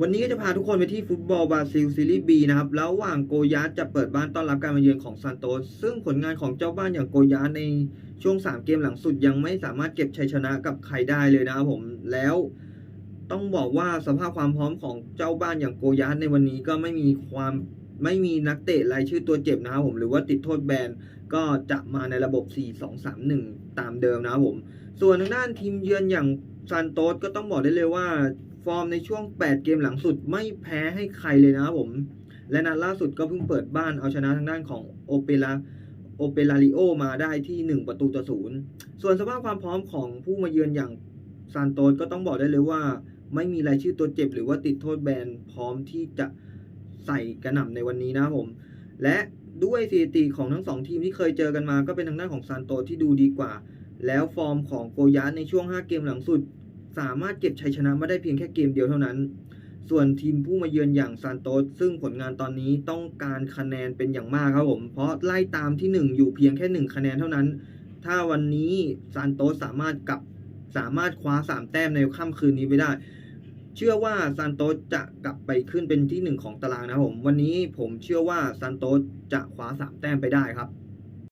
วันนี้ก็จะพาทุกคนไปที่ฟุตบอลบราซิลซีรีส์ B นะครับ ระหว่างโกยาสจะเปิดบ้านต้อนรับการมาเยือนของซานโตส ซึ่งผลงานของเจ้าบ้านอย่างโกยาสในช่วง 3 เกมหลังสุดยังไม่สามารถเก็บชัยชนะกับใครได้เลยนะครับผม แล้วต้องบอกว่าสภาพความพร้อมของเจ้าบ้านอย่างโกยาสในวันนี้ก็ไม่มีความไม่มีนักเตะรายชื่อตัวเจ็บนะครับผมหรือว่าติดโทษแบนก็จะมาในระบบ 4-2-3-1 ตามเดิมนะครับผม ส่วนทางด้านทีมเยือนอย่าง ซานโตสก็ต้องบอกได้เลยว่า ฟอร์มในช่วง 8 เกมหลังสุดไม่แพ้ให้ใครเลยนะครับผม และนัดล่าสุดก็เพิ่งเปิดบ้านเอาชนะทางด้านของโอเปราโอเปราริโอมาได้ที่ 1 ประตูต่อศูนย์ส่วนสภาพความพร้อมของผู้มาเยือนอย่างซานโตสก็ต้องบอกได้เลยว่า ไม่มีรายชื่อตัวเจ็บหรือว่าติดโทษแบนพร้อมที่จะใส่กระหน่ำในวันนี้นะครับผม และด้วยสถิติของทั้งสองทีมที่เคยเจอกันมาก็เป็นทางด้านของซานโตสที่ดูดีกว่า แล้วฟอร์มของโกยาในช่วง 5 เกมหลังสุด สามารถเก็บชัยชนะมาได้เพียงแค่เกมเดียวเท่านั้น ส่วนทีมผู้มาเยือนอย่างซานโตสซึ่งผลงานตอนนี้ต้องการคะแนนเป็นอย่างมากครับผม เพราะไล่ตามที่ 1 อยู่เพียงแค่ 1 คะแนนเท่านั้น ถ้าวันนี้ซานโตสสามารถกลับสามารถคว้า 3 แต้มในค่ำคืนนี้ไปได้ เชื่อว่าซานโตสจะกลับไปขึ้นเป็นที่ 1 ของตารางนะครับผม วันนี้ผมเชื่อว่าซานโตสจะคว้า 3 แต้มไปได้ครับ